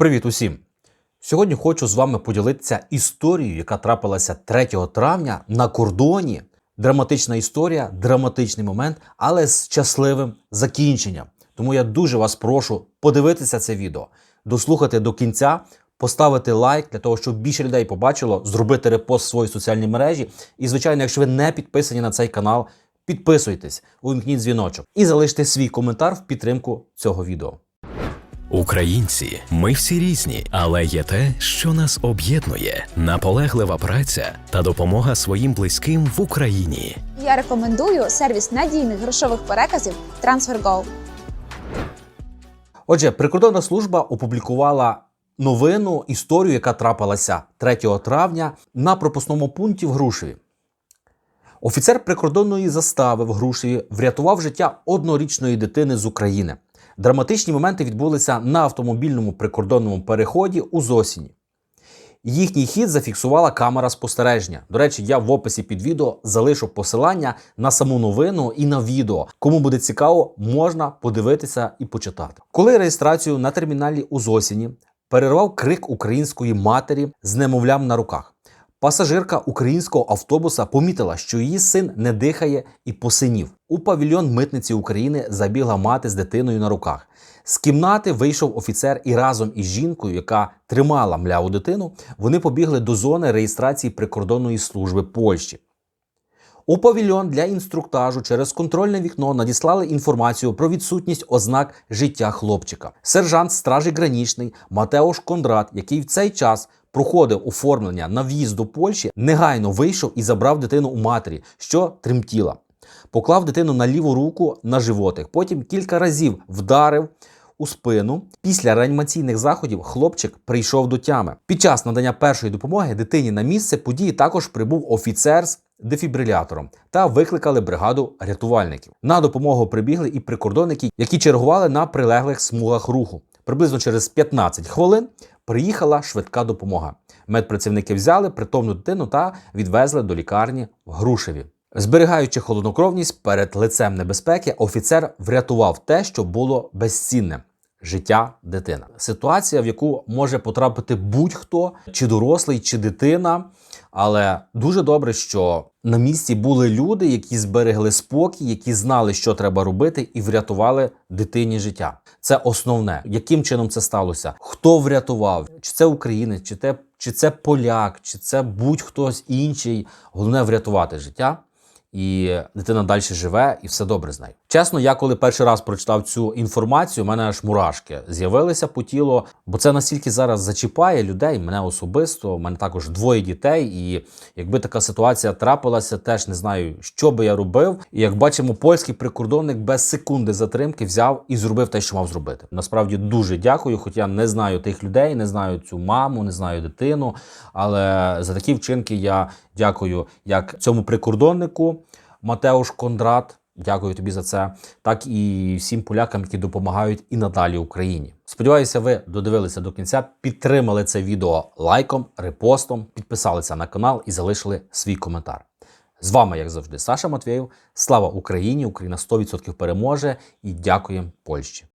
Привіт усім! Сьогодні хочу з вами поділитися історією, яка трапилася 3 травня на кордоні. Драматична історія, драматичний момент, але з щасливим закінченням. Тому я дуже вас прошу подивитися це відео, дослухати до кінця, поставити лайк для того, щоб більше людей побачило, зробити репост в свої соціальні мережі. І, звичайно, якщо ви не підписані на цей канал, підписуйтесь, увімкніть дзвіночок і залиште свій коментар в підтримку цього відео. Українці, ми всі різні, але є те, що нас об'єднує: наполеглива праця та допомога своїм близьким в Україні. Я рекомендую сервіс надійних грошових переказів TransferGo. Отже, прикордонна служба опублікувала новину, історію, яка трапилася 3 травня на пропускному пункті в Грушеві. Офіцер прикордонної застави в Грушеві врятував життя однорічної дитини з України. Драматичні моменти відбулися на автомобільному прикордонному переході у Зосіні. Їхній хід зафіксувала камера спостереження. До речі, я в описі під відео залишу посилання на саму новину і на відео. Кому буде цікаво, можна подивитися і почитати. Коли реєстрацію на терміналі у Зосіні перервав крик української матері з немовлям на руках. Пасажирка українського автобуса помітила, що її син не дихає і посинів. У павільйон митниці України забігла мати з дитиною на руках. З кімнати вийшов офіцер і разом із жінкою, яка тримала мляву дитину, вони побігли до зони реєстрації прикордонної служби Польщі. У павільйон для інструктажу через контрольне вікно надіслали інформацію про відсутність ознак життя хлопчика. Сержант стражі гранічний Матеуш Кондрат, який в цей час проходив оформлення на в'їзд до Польщі, негайно вийшов і забрав дитину у матері, що тремтіла. Поклав дитину на ліву руку на животик, потім кілька разів вдарив у спину. Після реанімаційних заходів хлопчик прийшов до тями. Під час надання першої допомоги дитині на місце події також прибув офіцер з дефібрилятором та викликали бригаду рятувальників. На допомогу прибігли і прикордонники, які чергували на прилеглих смугах руху. Приблизно через 15 хвилин приїхала швидка допомога. Медпрацівники взяли притомну дитину та відвезли до лікарні в Грушеві. Зберігаючи холоднокровність перед лицем небезпеки, офіцер врятував те, що було безцінне життя дитини. Ситуація, в яку може потрапити будь-хто, чи дорослий, чи дитина. Але дуже добре, що на місці були люди, які зберегли спокій, які знали, що треба робити, і врятували дитині життя. Це основне. Яким чином це сталося? Хто врятував? Чи це українець, чи це, чи це поляк, чи це будь-хтось інший. Головне врятувати життя. І дитина далі живе, і все добре з нею. Чесно, я коли перший раз прочитав цю інформацію, у мене аж мурашки з'явилися по тілу, бо це настільки зараз зачіпає людей, мене особисто. У мене також двоє дітей. І якби така ситуація трапилася, теж не знаю, що би я робив. І як бачимо, польський прикордонник без секунди затримки взяв і зробив те, що мав зробити. Насправді дуже дякую, хоч я не знаю тих людей, не знаю цю маму, не знаю дитину. Але за такі вчинки я дякую як цьому прикордоннику Матеуш Кондрат. Дякую тобі за це, так і всім полякам, які допомагають і надалі Україні. Сподіваюся, ви додивилися до кінця, підтримали це відео лайком, репостом, підписалися на канал і залишили свій коментар. З вами, як завжди, Саша Матвєєв. Слава Україні! Україна 100% переможе і дякуємо Польщі.